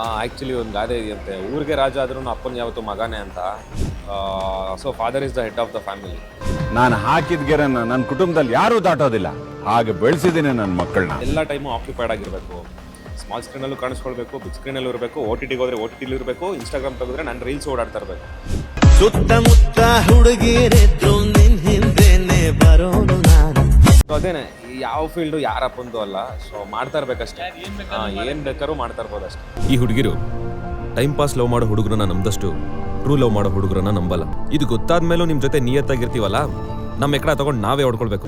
Actually ಒಂದು ಗಾದೆ ಇದೆಯಂತೆ. ಊರಿಗೆ ರಾಜ ಆದ್ರೂ ಅಪ್ಪನ ಯಾವತ್ತು ಮಗನೇ ಅಂತ. So father is the head of the family ನಾನು ಹಾಕಿದ ಗೆರೆನ ನನ್ನ ಕುಟುಂಬದಲ್ಲಿ ಯಾರೂ ದಾಟೋದಿಲ್ಲ. ಹಾಗೆ ಬೆಳೆಸಿದ್ದೀನಿ ನನ್ನ ಮಕ್ಕಳನ್ನ ಎಲ್ಲ ಟೈಮು ಆಕ್ಯುಪೈಡ್ ಆಗಿರಬೇಕು. ಸ್ಮಾಲ್ ಸ್ಕ್ರೀನಲ್ಲೂ ಕಾಣಿಸ್ಕೊಳ್ಬೇಕು ಬಿಗ್ ಸ್ಕ್ರೀನಲ್ಲೂ ಇರಬೇಕು ಓ ಟಿ ಟಿಗೆ ಹೋದ್ರೆ ಓ ಟಿ ಟಿಲಿ ಇರಬೇಕು ಇನ್ಸ್ಟಾಗ್ರಾಮ್ ತೆಗೆದ್ರೆ ನಾನು ರೀಲ್ಸ್ ಓಡಾಡ್ತಾ ಇರಬೇಕು. ಸುತ್ತಮುತ್ತ ಹುಡುಗಿರಿದ್ರು ಹಿಂದೆನೆ ಬರೋನು ಅದೇನೆ ಈ ಯಾವ ಫೀಲ್ಡು ಯಾರಪ್ಪಂದು ಅಲ್ಲ. ಸೊ ಮಾಡ್ತಾ ಇರ್ಬೇಕಷ್ಟೇ. ಏನು ಬೇಕಾದ್ರೂ ಮಾಡ್ತಾ ಇರ್ಬೋದು ಅಷ್ಟೇ ಈ ಹುಡುಗಿರು ಟೈಮ್ ಪಾಸ್ ಲವ್ ಮಾಡೋ ಹುಡುಗರನ್ನ ನಂಬದಷ್ಟು ಟ್ರೂ ಲವ್ ಮಾಡೋ ಹುಡುಗರನ್ನ ನಂಬಲ್ಲ. ಇದು ಗೊತ್ತಾದ್ಮೇಲೂ ನಿಮ್ ಜೊತೆ ನಿಯತ್ತಾಗಿರ್ತೀವಲ್ಲ? ನಮ್ಮ ಎಕಡೆ ತಗೊಂಡು ನಾವೇ ಹೊಡ್ಕೊಳ್ಬೇಕು.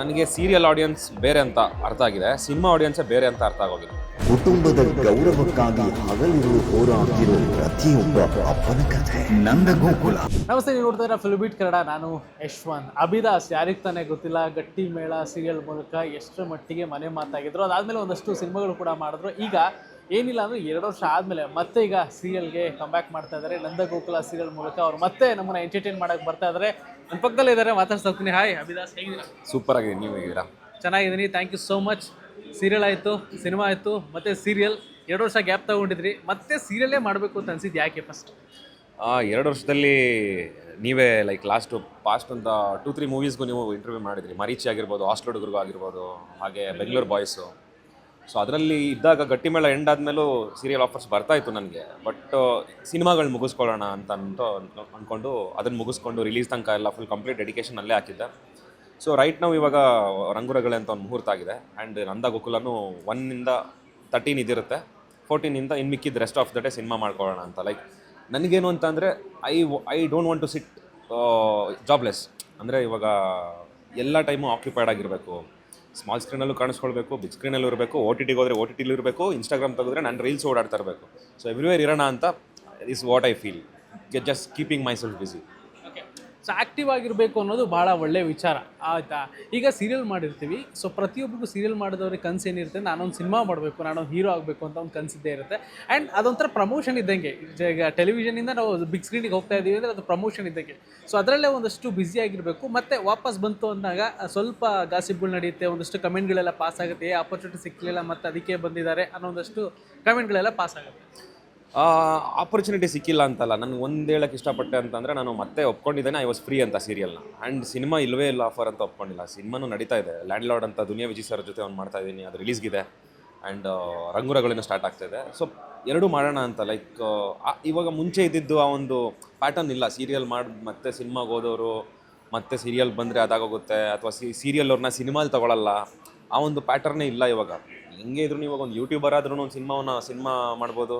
ನನಗೆ ಸೀರಿಯಲ್ ಆಡಿಯನ್ಸ್ ಬೇರೆ ಅಂತ ಅರ್ಥ ಆಗಿದೆ ಸಿನಿಮಾ ಆಡಿಯನ್ಸೇ ಬೇರೆ ಅಂತ ಅರ್ಥ ಆಗೋಗಿದೆ. ಕುಟುಂಬದ ಗೌರವಕ್ಕಾಗಿ ಹಗಲಿರುಳು ಹೋರಾಡ್ತಿರೋ ಪ್ರತಿಯೊಬ್ಬ ಅಪ್ಪನ ಕಥೆ. ನಂದ ಗೋಕುಲ. ನಮಸ್ತೆ ನೀವು ನೋಡ್ತಾ ಇರೋ ಫಿಲ್ಬಿಟ್ ಕನ್ನಡ ನಾನು ಯಶ್ವಂತ್. ಅಭಿದಾಸ್ ಯಾರಿಗೆ ತಾನೇ ಗೊತ್ತಿಲ್ಲ ಗಟ್ಟಿ ಮೇಳ ಸೀರಿಯಲ್ ಮೂಲಕ ಎಷ್ಟರ ಮಟ್ಟಿಗೆ ಮನೆ ಮಾತಾಗಿದ್ರು. ಅದಾದಮೇಲೆ ಒಂದಷ್ಟು ಸಿನಿಮಾಗಳು ಕೂಡ ಮಾಡಿದ್ರು. ಈಗ ಏನಿಲ್ಲ ಅಂದರೆ ಎರಡು ವರ್ಷ ಆದಮೇಲೆ ಮತ್ತೆ ಈಗ ಸೀರಿಯಲ್ಗೆ ಕಮ್ಬ್ಯಾಕ್ ಮಾಡ್ತಾ ಇದ್ದಾರೆ ನಂದ ಗೋಕುಲ ಸೀರಿಯಲ್ ಮೂಲಕ ಅವ್ರು ಮತ್ತೆ ನಮ್ಮನ್ನ ಎಂಟರ್ಟೈನ್ ಮಾಡೋಕ್ಕೆ ಬರ್ತಾ ಇದ್ದಾರೆ ನನ್ನ ಪಕ್ಕದಲ್ಲೇ ಇದ್ದಾರೆ ಮಾತಾಡ್ತಾ ಹೋಗ್ತೀನಿ ಹಾಯ್ ಅಭಿದಾಸ್ ಹೇಗಿದ್ದೀರಾ? ಸೂಪರ್ ಆಗಿದೆ ನೀವು ಹೇಗಿದ್ದೀರಾ? ಚೆನ್ನಾಗಿದ್ದೀನಿ thank you so much serial ಆಯಿತು ಸಿನಿಮಾ ಆಯಿತು ಮತ್ತೆ ಸೀರಿಯಲ್ ಎರಡು ವರ್ಷ ಗ್ಯಾಪ್ ತಗೊಂಡಿದ್ರಿ. ಮತ್ತೆ ಸೀರಿಯಲ್ಲೇ ಮಾಡಬೇಕು ಅಂತ ಅನಿಸಿದ್ದು ಯಾಕೆ ಫಸ್ಟ್ ಎರಡು ವರ್ಷದಲ್ಲಿ ನೀವೇ ಲೈಕ್ ಲಾಸ್ಟು ಪಾಸ್ಟ್ ಅಂತ ಟೂ ತ್ರೀ ಮೂವೀಸ್ಗೂ ನೀವು ಇಂಟರ್ವ್ಯೂ ಮಾಡಿದ್ರಿ. ಮರೀಚಿ ಆಗಿರ್ಬೋದು ಹಾಸ್ಟೆಲ್ ಹುಡುಗರಿಗೂ ಆಗಿರ್ಬೋದು ಹಾಗೆ ಬೆಂಗಳೂರು ಬಾಯ್ಸು ಸೊ ಅದರಲ್ಲಿ ಇದ್ದಾಗ ಗಟ್ಟಿಮೇಳ ಎಂಡ್ ಆದಮೇಲೂ ಸೀರಿಯಲ್ ಆಫರ್ಸ್ ಬರ್ತಾ ಇತ್ತು ನನಗೆ. ಬಟ್ ಸಿನಿಮಾಗಳು ಮುಗಿಸ್ಕೊಳ್ಳೋಣ ಅಂತ ಅಂತ ಅಂದ್ಕೊಂಡು ಅದನ್ನು ಮುಗಿಸ್ಕೊಂಡು ರಿಲೀಸ್ ತನಕ ಎಲ್ಲ ಫುಲ್ ಕಂಪ್ಲೀಟ್ ಡೆಡಿಕೇಶನ್ ಅಲ್ಲೇ ಹಾಕಿದ್ದೆ. ಸೊ ರೈಟ್ ನಾವು ಇವಾಗ ರಂಗುರಗಳೆ ಅಂತ ಒಂದು ಮುಹೂರ್ತ ಆಗಿದೆ. ಆ್ಯಂಡ್ ನಂದ ಗೋಕುಲನು ಒನ್ನಿಂದ ತರ್ಟೀನ್ ಇದಿರುತ್ತೆ. ಫೋರ್ಟೀನಿಂದ ಇನ್ನು ಮಿಕ್ಕಿದ್ದು rest of the day cinema ಮಾಡ್ಕೊಳ್ಳೋಣ ಅಂತ. ಲೈಕ್ ನನಗೇನು ಅಂತ ಅಂದರೆ I I don't want to sit jobless ಅಂದರೆ ಇವಾಗ ಎಲ್ಲ ಟೈಮು ಆಕ್ಯುಪೈಡ್ ಆಗಿರಬೇಕು. ಸ್ಮಾಲ್ ಸ್ಕ್ರೀನಲ್ಲೂ ಕಾಣಿಸ್ಕೊಳ್ಬೇಕು ಬಿಗ್ ಸ್ಕ್ರೀನಲ್ಲಿ ಇರಬೇಕು ಓ ಟಿ ಟಿಗೆ ಹೋದರೆ ಓ ಟಿ ಟಿಲಿ ಇರಬೇಕು ಇನ್ಸ್ಟಾಗ್ರಾಮ್ ತೆಗೆದ್ರೆ ನಾನು ರೀಲ್ಸ್ ಓಡಾಡ್ತಾ ಇರಬೇಕು. ಸೊ ಎವ್ರಿವೇರ್ ಇರೋಣ ಅಂತ is what I feel just keeping myself busy so active ಆಗಿರಬೇಕು ಅನ್ನೋದು ಭಾಳ ಒಳ್ಳೆಯ ವಿಚಾರ. ಆಯಿತಾ? ಈಗ ಸೀರಿಯಲ್ ಮಾಡಿರ್ತೀವಿ. ಸೊ ಪ್ರತಿಯೊಬ್ಬರಿಗೂ ಸೀರಿಯಲ್ ಮಾಡಿದವ್ರಿಗೆ ಕನ್ಸು ಏನಿರುತ್ತೆ, ನಾನೊಂದು ಸಿನಿಮಾ ಮಾಡಬೇಕು, ನಾನೊಂದು ಹೀರೋ ಆಗಬೇಕು ಅಂತ ಒಂದು ಕನಸಿದ್ದೇ ಇರುತ್ತೆ. ಆ್ಯಂಡ್ ಅದೊಂಥರ ಪ್ರಮೋಷನ್ ಇದ್ದಂಗೆ. ಈಗ- ಟೆಲಿವಿಷನಿಂದ ನಾವು ಬಿಗ್ ಸ್ಕ್ರೀನಿಗೆ ಹೋಗ್ತಾ ಇದ್ದೀವಿ ಅಂದರೆ ಅದು ಪ್ರಮೋಷನ್ ಇದ್ದಂಗೆ. ಸೊ ಅದರಲ್ಲೇ ಒಂದಷ್ಟು ಬ್ಯುಸಿ ಆಗಿರಬೇಕು. ಮತ್ತು ವಾಪಸ್ ಬಂತು ಅಂದಾಗ ಸ್ವಲ್ಪ ಗಾಸಿಪ್ಗಳು ನಡೆಯುತ್ತೆ, ಒಂದಷ್ಟು ಕಮೆಂಟ್ಗಳೆಲ್ಲ ಪಾಸ್ ಆಗುತ್ತೆ ಆಪರ್ಚುನಿಟಿ ಸಿಕ್ಕಲಿಲ್ಲ ಮತ್ತು ಅದಕ್ಕೆ ಬಂದಿದ್ದಾರೆ ಅನ್ನೋ ಒಂದಷ್ಟು ಕಮೆಂಟ್ಗಳೆಲ್ಲ ಪಾಸ್ ಆಗುತ್ತೆ. ಆಪರ್ಚುನಿಟಿ ಸಿಕ್ಕಿಲ್ಲ ಅಂತಲ್ಲ. ನನಗೆ ಒಂದು ಹೇಳಕ್ಕೆ ಇಷ್ಟಪಟ್ಟೆ ಅಂತಂದರೆ ನಾನು ಮತ್ತೆ ಒಪ್ಕೊಂಡಿದ್ದೇನೆ. ಐ ವಾಸ್ ಫ್ರೀ ಅಂತ ಸೀರಿಯಲ್ನ ಆ್ಯಂಡ್ ಸಿನಿಮಾ ಇಲ್ಲವೇ ಇಲ್ಲ ಆಫರ್ ಅಂತ ಒಪ್ಕೊಂಡಿಲ್ಲ. ಸಿನಿಮಾನು ನಡೀತಾ ಇದೆ. ಲ್ಯಾಂಡ್ ಲಾರ್ಡ್ ಅಂತ ದುನಿಯಾ ವಿಜಯ್ ಸರ್ ಜೊತೆ ಅವ್ನು ಮಾಡ್ತಾ ಇದ್ದೀನಿ ಅದು ಇದೆ ಆ್ಯಂಡ್ ರಂಗುರಗಳಿಂದ ಸ್ಟಾರ್ಟ್ ಆಗ್ತಾಯಿದೆ ಸೊ ಎರಡೂ ಮಾಡೋಣ ಅಂತ ಲೈಕ್ ಇವಾಗ ಮುಂಚೆ ಇದ್ದಿದ್ದು ಆ ಒಂದು ಪ್ಯಾಟರ್ನ್ ಇಲ್ಲ. ಸೀರಿಯಲ್ ಮಾಡಿ, ಮತ್ತೆ ಸಿನಿಮಾಗೆ ಹೋದವರು, ಮತ್ತೆ ಸೀರಿಯಲ್ ಬಂದರೆ ಅದಾಗೋಗುತ್ತೆ. ಅಥವಾ ಸಿ ಸೀರಿಯಲ್ ಅವ್ರನ್ನ ಸಿನಿಮಾಲಿ ತೊಗೊಳಲ್ಲ. ಆ ಒಂದು ಪ್ಯಾಟರ್ನೇ ಇಲ್ಲ ಇವಾಗ. ಹೆಂಗೆ ಇದ್ರು ಇವಾಗ ಒಂದು ಯೂಟ್ಯೂಬರ್ ಆದ್ರೂ ಒಂದು ಸಿನಿಮಾವನ್ನ, ಸಿನಿಮಾ ಮಾಡ್ಬೋದು.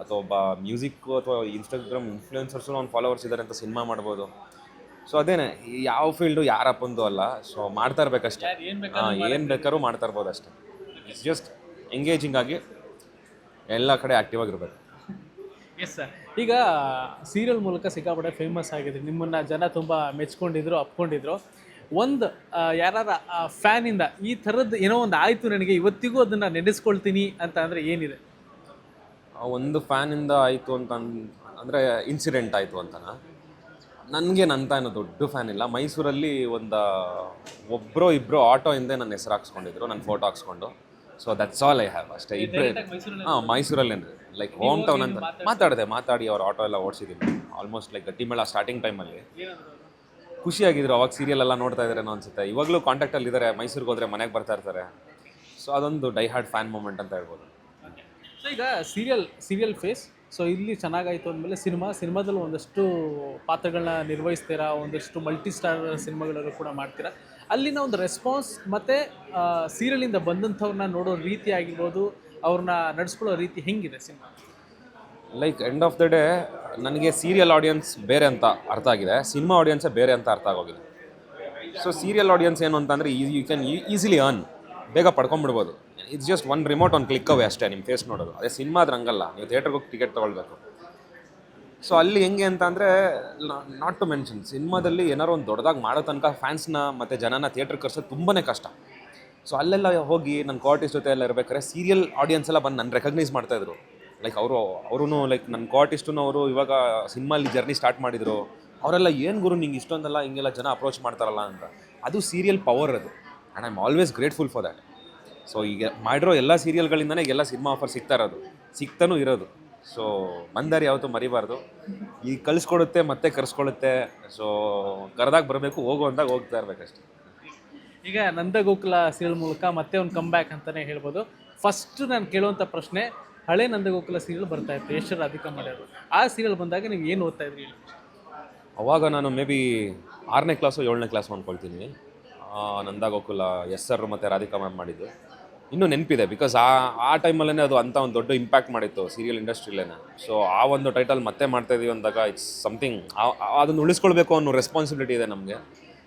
ಅಥವಾ ಒಬ್ಬ ಮ್ಯೂಸಿಕ್ ಅಥವಾ ಇನ್ಸ್ಟಾಗ್ರಾಮ್ ಇನ್ಫ್ಲೂಯೆನ್ಸರ್ಸು ಅವ್ನು ಫಾಲೋವರ್ಸ್ ಇದ್ದಾರೆ ಅಂತ ಸಿನಿಮಾ ಮಾಡ್ಬೋದು. ಸೊ ಅದೇನೆ ಯಾವ ಫೀಲ್ಡು ಯಾರಪ್ಪಂದು ಅಲ್ಲ. ಸೊ ಮಾಡ್ತಾ ಇರ್ಬೇಕಷ್ಟೇ. ಏನು ಬೇಕಾದ್ರೂ ಮಾಡ್ತಾ ಇರ್ಬೋದು ಅಷ್ಟೇ. ಇಟ್ಸ್ ಜಸ್ಟ್ ಎಂಗೇಜಿಂಗ್ ಆಗಿ ಎಲ್ಲ ಕಡೆ ಆ್ಯಕ್ಟಿವ್ ಆಗಿರ್ಬೇಕು. ಎಸ್ ಸರ್ ಈಗ ಸೀರಿಯಲ್ ಮೂಲಕ ಸಿಕ್ಕಾಪಟ್ಟೆ ಫೇಮಸ್ ಆಗಿದೆ ನಿಮ್ಮನ್ನು ಜನ ತುಂಬ ಮೆಚ್ಕೊಂಡಿದ್ರು ಅಪ್ಕೊಂಡಿದ್ರು. ಒಂದು ಯಾರ ಫ್ಯಾನಿಂದ ಈ ಥರದ್ದು ಏನೋ ಒಂದು ಆಯಿತು ನನಗೆ ಇವತ್ತಿಗೂ ಅದನ್ನು ನೆನೆಸ್ಕೊಳ್ತೀನಿ ಅಂತ ಅಂದರೆ ಏನಿದೆ? ಆ ಒಂದು ಫ್ಯಾನಿಂದ ಆಯಿತು ಅಂತ ಅಂದರೆ ಇನ್ಸಿಡೆಂಟ್ ಆಯಿತು ಅಂತನಾ ನನಗೆ ನನ್ನ ಏನೋ ದೊಡ್ಡ ಫ್ಯಾನ್ ಇಲ್ಲ. ಮೈಸೂರಲ್ಲಿ ಒಂದು ಒಬ್ಬರು ಇಬ್ಬರು ಆಟೋ ಹಿಂದೆ ನನ್ನ ಹೆಸರು ಹಾಕ್ಸ್ಕೊಂಡಿದ್ರು ನನ್ನ photo ಹಾಕ್ಸ್ಕೊಂಡು. So that's all I have ಅಷ್ಟೇ. ಇಬ್ಬರೇ ಹಾಂ ಮೈಸೂರಲ್ಲೇ ಲೈಕ್ ಹೋಮ್ ಟೌನ್ ಅಂತ. ಮಾತಾಡಿದೆ ಮಾತಾಡಿ ಅವ್ರ ಆಟೋ ಎಲ್ಲ ಓಡಿಸಿದ್ದೀನಿ. ಆಲ್ಮೋಸ್ಟ್ ಲೈಕ್ ಗಟ್ಟಿಮೇಳ ಸ್ಟಾರ್ಟಿಂಗ್ ಟೈಮಲ್ಲಿ ಖುಷಿಯಾಗಿದ್ರು ಅವಾಗ ಸೀರಿಯಲ್ ಎಲ್ಲ ನೋಡ್ತಾ ಇದ್ದಾರೇನೋ ಅನ್ಸುತ್ತೆ. ಇವಾಗಲೂ ಕಾಂಟ್ಯಾಕ್ಟಲ್ಲಿ ಇದ್ದಾರೆ ಮೈಸೂರಿಗೆ ಹೋದರೆ ಮನೆಗೆ ಬರ್ತಾ ಇರ್ತಾರೆ. ಸೊ ಅದೊಂದು ಡೈ ಹಾರ್ಡ್ ಫ್ಯಾನ್ ಮೂಮೆಂಟ್ ಅಂತ ಹೇಳ್ಬೋದು. ಸೊ ಈಗ ಸೀರಿಯಲ್ ಸೀರಿಯಲ್ ಫೇಸ್ ಸೊ ಇಲ್ಲಿ ಚೆನ್ನಾಗಾಯಿತು ಅಂದಮೇಲೆ ಸಿನಿಮಾ, ಸಿನಿಮಾದಲ್ಲಿ ಒಂದಷ್ಟು ಪಾತ್ರಗಳನ್ನ ನಿರ್ವಹಿಸ್ತೀರಾ? ಒಂದಷ್ಟು ಮಲ್ಟಿ ಸ್ಟಾರ್ ಸಿನಿಮಾಗಳಲ್ಲೂ ಕೂಡ ಮಾಡ್ತೀರಾ? ಅಲ್ಲಿನ ಒಂದು ರೆಸ್ಪಾನ್ಸ್ ಮತ್ತು ಸೀರಿಯಲಿಂದ ಬಂದಂಥವ್ರನ್ನ ನೋಡೋ ರೀತಿ ಆಗಿರ್ಬೋದು, ಅವ್ರನ್ನ ನಡೆಸ್ಕೊಳ್ಳೋ ರೀತಿ ಹೆಂಗಿದೆ cinema? Like end of the day ನನಗೆ ಸೀರಿಯಲ್ ಆಡಿಯನ್ಸ್ ಬೇರೆ ಅಂತ ಅರ್ಥ ಆಗಿದೆ. ಸಿನಿಮಾ ಆಡಿಯನ್ಸೇ ಬೇರೆ ಅಂತ ಅರ್ಥ ಆಗೋಗಿದೆ. ಸೊ ಸೀರಿಯಲ್ ಆಡಿಯನ್ಸ್ ಏನು ಅಂತಂದರೆ ಯು ಕ್ಯಾನ್ ಈಸಿಲಿ ಅರ್ನ್ ಬೇಗ ಪಡ್ಕೊಂಬಿಡ್ಬೋದು. ಇಟ್ಸ್ ಜಸ್ಟ್ ಒನ್ ರಿಮೋಟ್ ಒಂದು ಕ್ಲಿಕ್ ಅವೇ ಅಷ್ಟೇ ನಿಮ್ಮ ಫೇಸ್ ನೋಡೋದು. ಅದೇ ಸಿನಿಮಾ ಆದ್ರೆ ಹಂಗಲ್ಲ. ನೀವು ಥಿಯೇಟ್ರಿಗೆ ಹೋಗಿ ಟಿಕೆಟ್ ತೊಗೊಳ್ಬೇಕು. ಸೊ ಅಲ್ಲಿ ಹೆಂಗೆ ಅಂತ ಅಂದರೆ ನಾಟ್ ಟು ಮೆನ್ಷನ್ ಸಿನಿಮಾದಲ್ಲಿ ಏನಾರು ಒಂದು ದೊಡ್ಡದಾಗಿ ಮಾಡೋ ತನಕ ಫ್ಯಾನ್ಸ್ನ ಮತ್ತು ಜನನ ಥಿಯೇಟ್ರ್ ಕರ್ಸೋದು ತುಂಬಾ ಕಷ್ಟ. ಸೊ ಅಲ್ಲೆಲ್ಲ ಹೋಗಿ ನನ್ನ ಕ್ವಾರ್ಟಿಸ್ ಜೊತೆ ಎಲ್ಲ ಇರಬೇಕಾದ್ರೆ ಸೀರಿಯಲ್ ಆಡಿಯನ್ಸ್ ಎಲ್ಲ ಬಂದು ನನ್ನ ರೆಕಗ್ನೈಸ್ ಮಾಡ್ತಾಯಿದ್ರು ಲೈಕ್ ಅವರು ಅವರು ಲೈಕ್ ನನ್ನ ಕ್ವಾರ್ಟಿಸ್ಟೂ ಅವರು ಇವಾಗ ಸಿನಿಮಾಲಿ ಜರ್ನಿ ಸ್ಟಾರ್ಟ್ ಮಾಡಿದರು. ಅವರೆಲ್ಲ, ಏನು ಗುರು ನಿಂಗೆ ಇಷ್ಟೊಂದೆಲ್ಲ ಹಿಂಗೆಲ್ಲ ಜನ ಅಪ್ರೋಚ್ ಮಾಡ್ತಾರಲ್ಲ ಅಂತ. ಅದು ಸೀರಿಯಲ್ ಪವರ್ ಅದು. And I am always grateful for that so ಈಗ ಮಾಡಿರೋ ಎಲ್ಲ ಸೀರಿಯಲ್ಗಳಿಂದನೇ ಎಲ್ಲ ಸಿನಿಮಾ ಆಫರ್ ಸಿಗ್ತಾ ಇರೋದು. ಸಿಗ್ತಾನೂ ಇರೋದು. ಸೊ ಬಂದಾರಿ ಯಾವತ್ತೂ ಮರಿಬಾರ್ದು. ಈಗ ಕಳಿಸ್ಕೊಡುತ್ತೆ ಮತ್ತೆ ಕರ್ಸ್ಕೊಳುತ್ತೆ. ಸೊ ಕರೆದಾಗ ಬರಬೇಕು ಹೋಗು ಅಂದಾಗ ಹೋಗ್ತಾ ಇರ್ಬೇಕಷ್ಟೆ. ಈಗ ನಂದಗೋಕುಲ ಸೀರಿಯಲ್ ಮೂಲಕ ಮತ್ತೆ ಒಂದು ಕಮ್ ಬ್ಯಾಕ್ ಅಂತಲೇ ಹೇಳ್ಬೋದು. ಫಸ್ಟ್ ನಾನು ಕೇಳುವಂಥ ಪ್ರಶ್ನೆ ಹಳೆ ನಂದಗೋಕುಲ ಸೀರಿಯಲ್ ಬರ್ತಾ ಇತ್ತು ಎಷ್ಟು ರಾಧಿಕಾ ಮಾಡ್ಯಾರು. ಆ ಸೀರಿಯಲ್ ಬಂದಾಗ ನೀವು ಏನು ಓದ್ತಾ ಇದ್ರಿ ಅವಾಗ ನಾನು ಮೇ ಬಿ ಆರನೇ ಕ್ಲಾಸು ಏಳನೇ ಕ್ಲಾಸು ಅಂದ್ಕೊಳ್ತೀನಿ ನಂದಾಗೋಕುಲ ಎಸ್ ಸರ್ ಮತ್ತು ರಾಧಿಕಾ ಮ್ಯಾಮ್ ಮಾಡಿದ್ದು. ಇನ್ನೂ ನೆನಪಿದೆ ಬಿಕಾಸ್ ಆ ಆ ಟೈಮಲ್ಲೇ ಅದು ಅಂಥ ಒಂದು ದೊಡ್ಡ ಇಂಪ್ಯಾಕ್ಟ್ ಮಾಡಿತ್ತು ಸೀರಿಯಲ್ ಇಂಡಸ್ಟ್ರಿಲೇ ಸೊ ಆ ಒಂದು ಟೈಟಲ್ ಮತ್ತೆ ಮಾಡ್ತಾ ಇದೀವಿ ಅಂದಾಗ ಇಟ್ಸ್ ಸಮಥಿಂಗ್ ಅದನ್ನು ಉಳಿಸ್ಕೊಳ್ಬೇಕು ಅನ್ನೋ ರೆಸ್ಪಾನ್ಸಿಬಿಲಿಟಿ ಇದೆ ನಮಗೆ.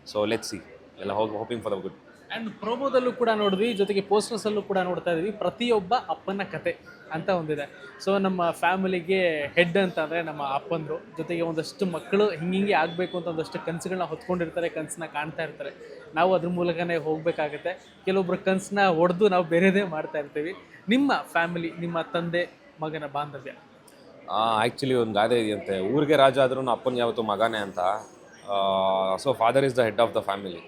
ಸೊ ಲೆಟ್ ಸಿ ಎಲ್ಲ ಹೋಗಿ hoping for the good and ಪ್ರೋಮೋದಲ್ಲೂ ಕೂಡ ನೋಡಿದ್ವಿ ಜೊತೆಗೆ ಪೋಸ್ಟರ್ಸಲ್ಲೂ ಕೂಡ ನೋಡ್ತಾ ಇದ್ವಿ ಪ್ರತಿಯೊಬ್ಬ ಅಪ್ಪನ ಕತೆ ಅಂತ ಒಂದಿದೆ ಸೊ ನಮ್ಮ ಫ್ಯಾಮಿಲಿಗೆ ಹೆಡ್ ಅಂತ ಅಂದರೆ ನಮ್ಮ ಅಪ್ಪಂದರು ಜೊತೆಗೆ ಒಂದಷ್ಟು ಮಕ್ಕಳು ಹಿಂಗಿಂಗೆ ಆಗಬೇಕು ಅಂತ ಒಂದಷ್ಟು ಕನಸುಗಳನ್ನ ಹೊತ್ಕೊಂಡಿರ್ತಾರೆ ಕನಸನ್ನ ಕಾಣ್ತಾ ಇರ್ತಾರೆ ನಾವು ಅದ್ರ ಮೂಲಕನೇ ಹೋಗಬೇಕಾಗತ್ತೆ ಕೆಲವೊಬ್ರು ಕನಸನ್ನ ಹೊಡೆದು ನಾವು ಬೇರೆದೇ ಮಾಡ್ತಾ ಇರ್ತೀವಿ ನಿಮ್ಮ ಫ್ಯಾಮಿಲಿ ನಿಮ್ಮ ತಂದೆ ಮಗನ ಬಾಂಧವ್ಯ ಆ್ಯಕ್ಚುಲಿ ಒಂದು ಗಾದೆ ಇದೆಯಂತೆ. ಊರಿಗೆ ರಾಜ ಆದ್ರೂ ಅಪ್ಪನ ಯಾವತ್ತು ಮಗನೇ ಅಂತ. So father is the head of the family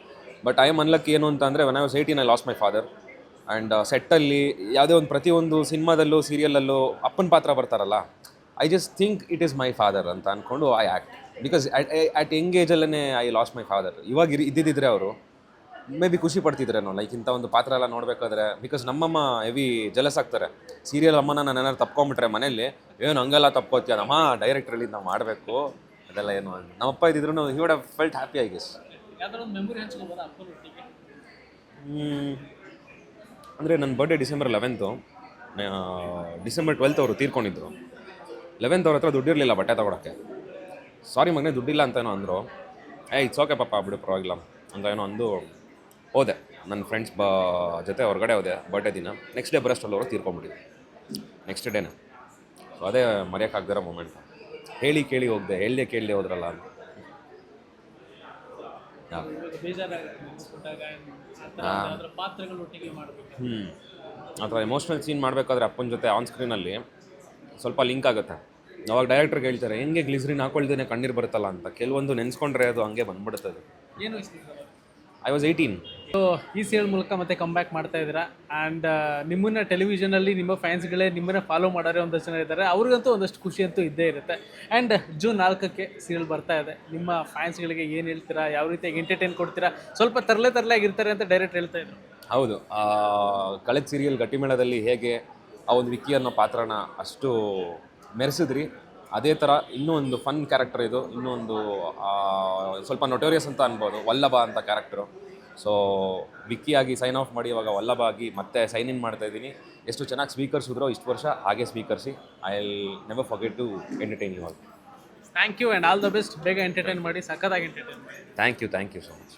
but I am unlucky ಏನು ಅಂತ ಅಂದರೆ when I was eighteen I lost my father and ಸೆಟ್ಟಲ್ಲಿ ಯಾವುದೇ ಒಂದು ಪ್ರತಿಯೊಂದು ಸಿನಿಮಾದಲ್ಲೂ ಸೀರಿಯಲಲ್ಲೂ ಅಪ್ಪನ ಪಾತ್ರ ಬರ್ತಾರಲ್ಲ I just think it is my father ಅಂತ ಅಂದ್ಕೊಂಡು I act because at young ಏಜಲ್ಲೇ I lost my father ಇವಾಗ ಇರಿ, ಇದ್ದಿದ್ದಿದ್ರೆ ಅವರು ಮೇ ಬಿ ಖುಷಿ ಪಡ್ತಿದ್ರೇನೋ ಲೈಕ್ ಇಂಥ ಒಂದು ಪಾತ್ರ ಎಲ್ಲ ನೋಡಬೇಕಾದ್ರೆ ಬಿಕಾಸ್ ನಮ್ಮಮ್ಮ ಹೆವಿ ಜಲಸ್ ಆಗ್ತಾರೆ. ಸೀರಿಯಲ್ ಅಮ್ಮನ ನಾನು ಏನಾದ್ರು ತಪ್ಕೊಂಬಿಟ್ರೆ ಮನೇಲಿ ಏನು ಹಂಗೆಲ್ಲ ತಪ್ಕೋತೀಯ, ನಮ್ಮ ಡೈರೆಕ್ಟ್ರಲ್ಲಿ ನಾವು ಮಾಡಬೇಕು. ಅದೆಲ್ಲ ಏನು, ನಮ್ಮಪ್ಪ ಇದ್ದಿದ್ರು he would have felt happy I guess ಅಂದರೆ ನನ್ನ birthday December eleventh December twelfth ಅವರು ತೀರ್ಕೊಂಡಿದ್ರು. ಲೆವೆಂತ್ ಅವ್ರ ಹತ್ರ ದುಡ್ಡಿರಲಿಲ್ಲ ಬಟ್ಟೆ ತೊಗೊಳಕ್ಕೆ. ಸಾರಿ ಮಗನೇ, ದುಡ್ಡಿಲ್ಲ ಅಂತ ಏನೋ ಅಂದರು. ಏ ಇಟ್ಸ್ ಓಕೆ ಪಾಪ, ಬಿಡು, ಪರವಾಗಿಲ್ಲ. ಅಂತ ಏನೋ ಅಂದು ಹೋದೆ. ನನ್ನ ಫ್ರೆಂಡ್ಸ್ ಬ, ಜೊತೆ ಹೊರಗಡೆ ಹೋದೆ ಬರ್ಡೇ ದಿನ. ನೆಕ್ಸ್ಟ್ ಡೇ ಬರೋಷ್ಟಲ್ಲಿ ಅವರು ತೀರ್ಕೊಂಡ್ಬಿಟ್ಟಿದ್ವಿ ನೆಕ್ಸ್ಟ್ ಡೇನೇ ಸೊ ಅದೇ ಮರೆಯೋಕ್ಕಾಗ್ದಿರೋ ಮೂಮೆಂಟ್ ಹೇಳಿ ಕೇಳಿ ಹೋಗ್ದೆ, ಹೇಳದೆ ಕೇಳದೆ ಹೋದ್ರಲ್ಲ ಅಂತ. ಹ್ಞೂ ಅಥವಾ ಎಮೋಷ್ನಲ್ ಸೀನ್ ಮಾಡಬೇಕಾದ್ರೆ ಅಪ್ಪನ ಜೊತೆ ಆನ್ ಸ್ಕ್ರೀನಲ್ಲಿ ಸ್ವಲ್ಪ ಲಿಂಕ್ ಆಗುತ್ತೆ. ಅವಾಗ ಡೈರೆಕ್ಟರ್ಗೆ ಹೇಳ್ತಾರೆ ಹೆಂಗೆ ಗ್ಲಿಸ್ರಿನ್ ಹಾಕೊಳ್ದೇನೆ ಕಣ್ಣೀರು ಬರುತ್ತಲ್ಲ ಅಂತ. ಕೆಲವೊಂದು ನೆನೆಸ್ಕೊಂಡ್ರೆ ಅದು ಹಂಗೆ ಬಂದ್ಬಿಡ್ತದೆ ಐ ವಾಸ್ ಏಯ್ಟೀನ್ ಸೊ ಈ ಸೀರಿಯಲ್ ಮೂಲಕ ಮತ್ತೆ ಕಮ್ ಬ್ಯಾಕ್ ಮಾಡ್ತಾ ಇದ್ದೀರಾ? ಆ್ಯಂಡ್ ನಿಮ್ಮನ್ನ ಟೆಲಿವಿಷನಲ್ಲಿ ನಿಮ್ಮ ಫ್ಯಾನ್ಸ್ಗಳೇ ನಿಮ್ಮನ್ನ ಫಾಲೋ ಮಾಡೋರೆ ಒಂದಷ್ಟು ಜನ ಇದ್ದಾರೆ. ಅವ್ರಿಗಂತೂ ಒಂದಷ್ಟು ಖುಷಿ ಅಂತೂ ಇದ್ದೇ ಇರುತ್ತೆ. ಆ್ಯಂಡ್ ಜೂನ್ ನಾಲ್ಕಕ್ಕೆ ಸೀರಿಯಲ್ ಬರ್ತಾ ಇದೆ. ನಿಮ್ಮ ಫ್ಯಾನ್ಸ್ಗಳಿಗೆ ಏನು ಹೇಳ್ತೀರಾ? ಯಾವ ರೀತಿಯಾಗಿ ಎಂಟರ್ಟೈನ್ ಕೊಡ್ತೀರಾ? ಸ್ವಲ್ಪ ತರಲೆ ತರಲೆ ಆಗಿರ್ತಾರೆ ಅಂತ ಡೈರೆಕ್ಟ್ ಹೇಳ್ತಾ ಇದ್ರು. ಹೌದು. ಕಳೆದ ಸೀರಿಯಲ್ ಗಟ್ಟಿಮೇಳದಲ್ಲಿ ಹೇಗೆ ಆ ಒಂದು ವಿಕ್ಕಿ ಅನ್ನೋ ಪಾತ್ರನ ಅಷ್ಟು ಮೆರೆಸಿದ್ರಿ. ಅದೇ ಥರ ಇನ್ನೂ ಒಂದು ಫನ್ ಕ್ಯಾರೆಕ್ಟರ್ ಇದು. ಇನ್ನೂ ಒಂದು ಸ್ವಲ್ಪ ನೊಟೋರಿಯಸ್ ಅಂತ ಅನ್ಬೋದು. ವಲ್ಲಭ ಅಂತ ಕ್ಯಾರೆಕ್ಟರು ಸೊ ವಿಕ್ಕಿಯಾಗಿ ಸೈನ್ ಆಫ್ ಮಾಡಿ ಇವಾಗ ವಲ್ಲಭ ಆಗಿ ಮತ್ತೆ ಸೈನ್ ಇನ್ ಮಾಡ್ತಾ ಇದ್ದೀನಿ. ಎಷ್ಟು ಚೆನ್ನಾಗಿ ಸ್ವೀಕರಿಸಿದ್ರು ಇಷ್ಟು ವರ್ಷ ಹಾಗೆ ಸ್ವೀಕರಿಸಿ I will never forget to entertain you all thank you and all the best ಬೇಗ ಎಂಟರ್ಟೈನ್ ಮಾಡಿ ಸಖತ್ತಾಗಿ ಎಂಟರ್ಟೈನ್ ಮಾಡಿ. Thank you thank you so much